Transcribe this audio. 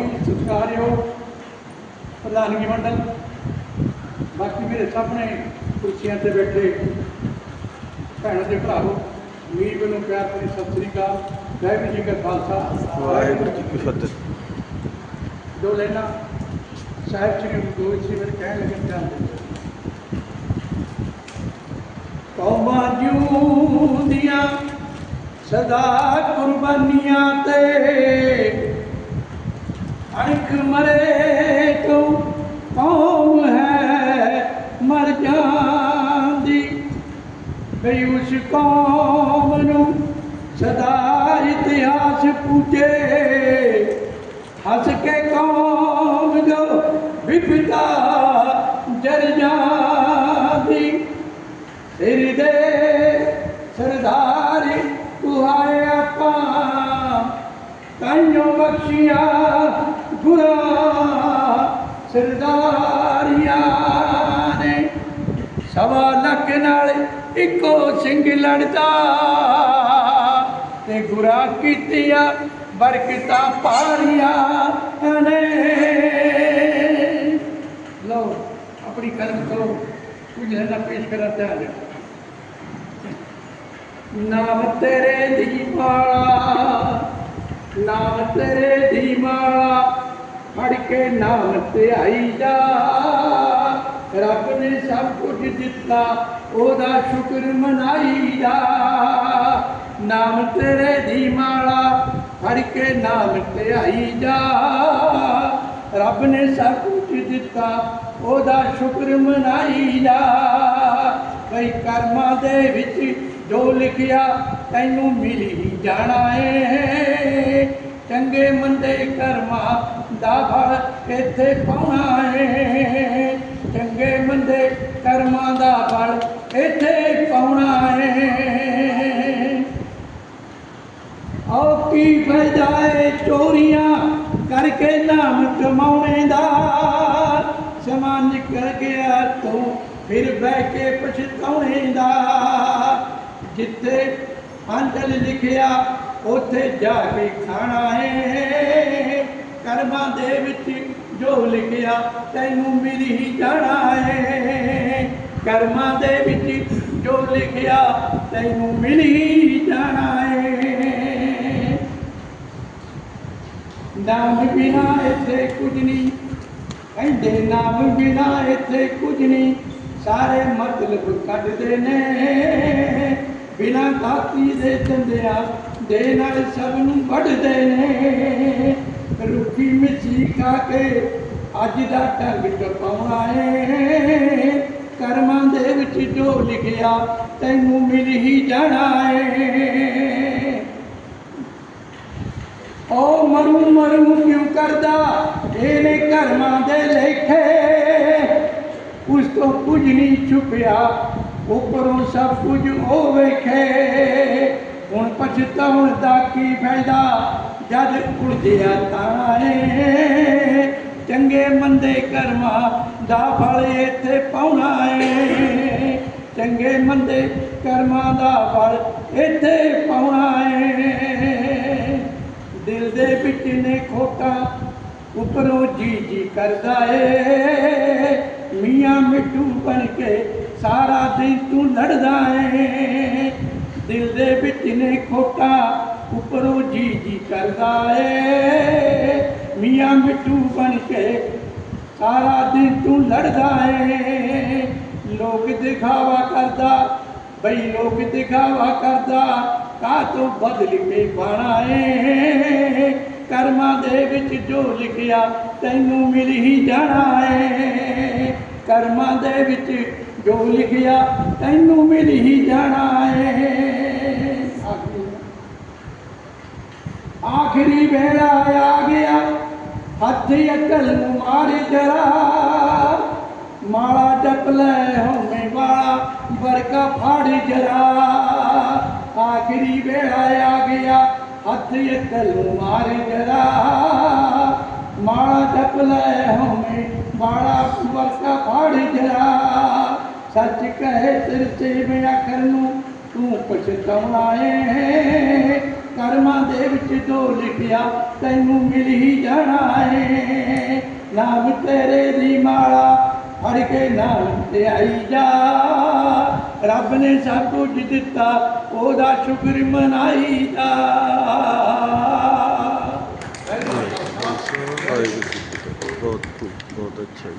ਹੀ ਸਤਿਕਾਰਯੋਗ ਪ੍ਰਧਾਨਗੀ ਮੰਡਲ ਬਾਕੀ ਮੇਰੇ ਸਾਹਮਣੇ ਕੁਰਸੀਆਂ ਤੇ ਬੈਠੇ ਭੈਣਾਂ ਦੇ ਭਰਾਵੋ ਮੀਰ ਨੂੰ ਪਿਆਰ ਭਰੀ ਸਤਿ ਸ੍ਰੀ ਅਕਾਲ ਵਾਹਿਗੁਰੂ ਜੀ ਕਾ ਖਾਲਸਾ ਵਾਹਿਗੁਰੂ ਜੀ ਕੀ ਫਤਿਹ ਦੋ ਲੈਣਾ ਸਾਹਿਬ ਜੀ ਨੂੰ ਗੋਬਿੰਦ ਸਿੰਘ ਜੀ ਕਹਿਣ ਲੱਗੇ ਧਿਆਨ ਦਿਓ ਕੌਮਾਂ ਜੂਦੀਆਂ ਸਦਾ ਕੁਰਬਾਨੀਆਂ ਅਣਖ ਮਰੇ ਤੂੰ ਕੌਮ ਹੈ ਮਰ ਜਾਂਦੀ। ਬਈ ਉਸ ਕੌਮ ਨੂੰ ਸਦਾ ਇਤਿਹਾਸ ਪੂਜੇ। ਹੱਸ ਕੇ ਕੌਮ ਜੋ ਵਿਪਤਾ ਜਰ ਜਾਂਦੀ। ਸਿਰ ਦੇ ਸਰਦਾਰੀ ਤੁਹਾਏ ਆਪਾਂ। ਕਾਈਓ ਬਖਸ਼ੀਆਂ ਗੁਰਾ ਸਰਦਾਰੀਆਂ ਨੇ ਸਵਾ ਲੱਖ ਨਾਲ ਇੱਕੋ ਸਿੰਘ ਲੜਦਾ ਤੇ ਗੁਰਾ ਕੀਤੀਆਂ ਬਰਕਤਾਂ ਪਾਰੀਆਂ ਨੇ ਲਓ ਆਪਣੀ ਕਲਮ ਕਰੋ ਕੁਝ ਲੈਣਾ ਪੇਸ਼ ਕਰਾਂ ਧਿਆਨ ਰੱਖੋ ਨਾਮ ਤੇਰੇ ਦੀ ਮਾਲਾ ਨਾਮ ਤੇਰੇ ਦੀ ਮਾਲਾ फड़ के नाम से आई जा। रब ने सब कुछ दिता, ओदा शुक्र मनाई जा। नाम तेरे दी माला फड़ के नाम से आई जा। रब ने सब कुछ दिता, ओदा शुक्र मनाई जा। कई कर्मा दे जो लिखिया, तेनू मिल ही जाना है ਕਰਮਾਂ ਦਾ ਫਲ ਇੱਥੇ ਪਾਉਣਾ ਏ ਚੰਗੇ ਮੰਦੇ ਕਰਮਾਂ ਦਾ ਫਲ ਇੱਥੇ ਪਾਉਣਾ ਏ ਆਓ ਕੀ ਫਾਇਦਾ ਏ ਚੋਰੀਆਂ ਕਰਕੇ ਨਾਮ ਕਮਾਉਣੇ ਦਾ ਸਮਾਂ ਨਿਕਲ ਗਿਆ ਤੂੰ ਫਿਰ ਬਹਿ ਕੇ ਪਛਤਾਉਣੇ ਦਾ ਜਿੱਥੇ ਅੰਜਲ ਲਿਖਿਆ ਉੱਥੇ ਜਾ ਕੇ ਖਾਣਾ ਏ ਕਰਮਾਂ ਦੇ ਵਿੱਚ ਜੋ ਲਿਖਿਆ ਤੈਨੂੰ ਮਿਲ ਹੀ ਜਾਣਾ ਏ ਕਰਮਾਂ ਦੇ ਵਿੱਚ ਜੋ ਲਿਖਿਆ ਤੈਨੂੰ ਮਿਲ ਹੀ ਜਾਣਾ ਏ ਨਾਮ ਬਿਨਾ ਇੱਥੇ ਕੁਝ ਨਹੀਂ ਕਹਿੰਦੇ ਨਾਮ ਬਿਨਾ ਇੱਥੇ ਕੁਝ ਨਹੀਂ ਸਾਰੇ ਮਤਲਬ ਕੱਢਦੇ ਨੇ ਬਿਨਾ ਕਾਤੀ ਦੇ ਚੰਦਿਆ ਦੇ ਨਾਲ ਸਭ ਨੂੰ ਵੱਢਦੇ ਨੇ ਰੁੱਖੀ ਮਿੱਠੀ ਖਾ ਕੇ ਅੱਜ ਦਾ ਢੰਗ ਟਪਾਉਣਾ ਏ ਕਰਮਾਂ ਦੇ ਵਿੱਚ ਜੋ ਲਿਖਿਆ ਤੈਨੂੰ ਮਿਲ ਹੀ ਜਾਣਾ ਏ ਓ ਮਰੂ ਮਰੂ ਕਿਉਂ ਕਰਦਾ ਇਹਨੇ ਕਰਮਾਂ ਦੇ ਲੇਖੇ ਉਸ ਤੋਂ ਕੁਝ ਨਹੀਂ ਛੁਪਿਆ ਉੱਪਰੋਂ ਸਭ ਕੁਝ ਉਹ ਵੇਖੇ ਹੁਣ ਪਛਤਾਉਣ ਦਾ ਕੀ ਫਾਇਦਾ ਜਦ ਉਲਝਿਆ ਤਾਂ ਏ ਚੰਗੇ ਮੰਦੇ ਕਰਮਾਂ ਦਾ ਫਲ ਇੱਥੇ ਪਾਉਣਾ ਏ ਚੰਗੇ ਮੰਦੇ ਕਰਮਾਂ ਦਾ ਫਲ ਇੱਥੇ ਪਾਉਣਾ ਏ ਦਿਲ ਦੇ ਵਿੱਚ ਨੇ ਖੋਟਾ ਉੱਪਰੋਂ ਜੀ ਜੀ ਕਰਦਾ ਏ ਮੀਆਂ ਮਿੱਠੂ ਬਣ ਕੇ ਸਾਰਾ ਦਿਨ ਤੂੰ ਲੜਦਾ ਏ ਦਿਲ ਦੇ ਵਿੱਚ ਨੇ ਖੋਟਾ ਉੱਪਰੋਂ ਜੀ ਜੀ ਕਰਦਾ ਏ मियाँ मिट्टू बन के, सारा दिन तू लड़ता है लोग दिखावा करता भाई लोग दिखावा करता का तो बदल के पाना है। करमा दे जो लिखिया, तेनू मिल ही जाना है। करमा दे जो लिखिया, तेनू मिल ही जाना है। आखिरी बेड़ा आया। ਹੱਥ ਅਕਲ ਨੂੰ ਮਾਰੇ ਜਰਾ ਮਾਲਾ ਜਪ ਲੈ ਹੋਵੇਂ ਵਾਲਾ ਵਰਕਾ ਫਾੜੀ ਜਰਾ ਆਖਰੀ ਵੇਲਾ ਆ ਗਿਆ ਹੱਥ ਅਕਲ ਨੂੰ ਮਾਰੇ ਜਰਾ ਮਾਲਾ ਜਪ ਲੈ ਹੋਵੇਂ ਵਾਲਾ ਵਰਕਾ ਫਾੜੀ ਜਰਾ ਸੱਚ ਕਹੇ ਤੇਰੇ ਤੇ ਮੈਂ ਆਖਰ ਨੂੰ ਤੂੰ ਪਛਤਾਉਣਾ ਏ ਕਰਮਾਂ ਦੇ ਵਿੱਚ ਜੋ ਲਿਖਿਆ ਤੈਨੂੰ ਮਿਲ ਹੀ ਜਾਣਾ ਹੈ ਨਾਮ ਤੇਰੇ ਦੀ ਮਾਲਾ, ਫੜ ਕੇ ਨਾਮ ਤੇ ਆਈ ਜਾ। ਰੱਬ ਨੇ ਸਭ ਕੁਝ ਦਿੱਤਾ, ਉਹਦਾ ਸ਼ੁਕਰ ਮਨਾਈ ਜਾ। ਬਹੁਤ ਬਹੁਤ ਅੱਛਾ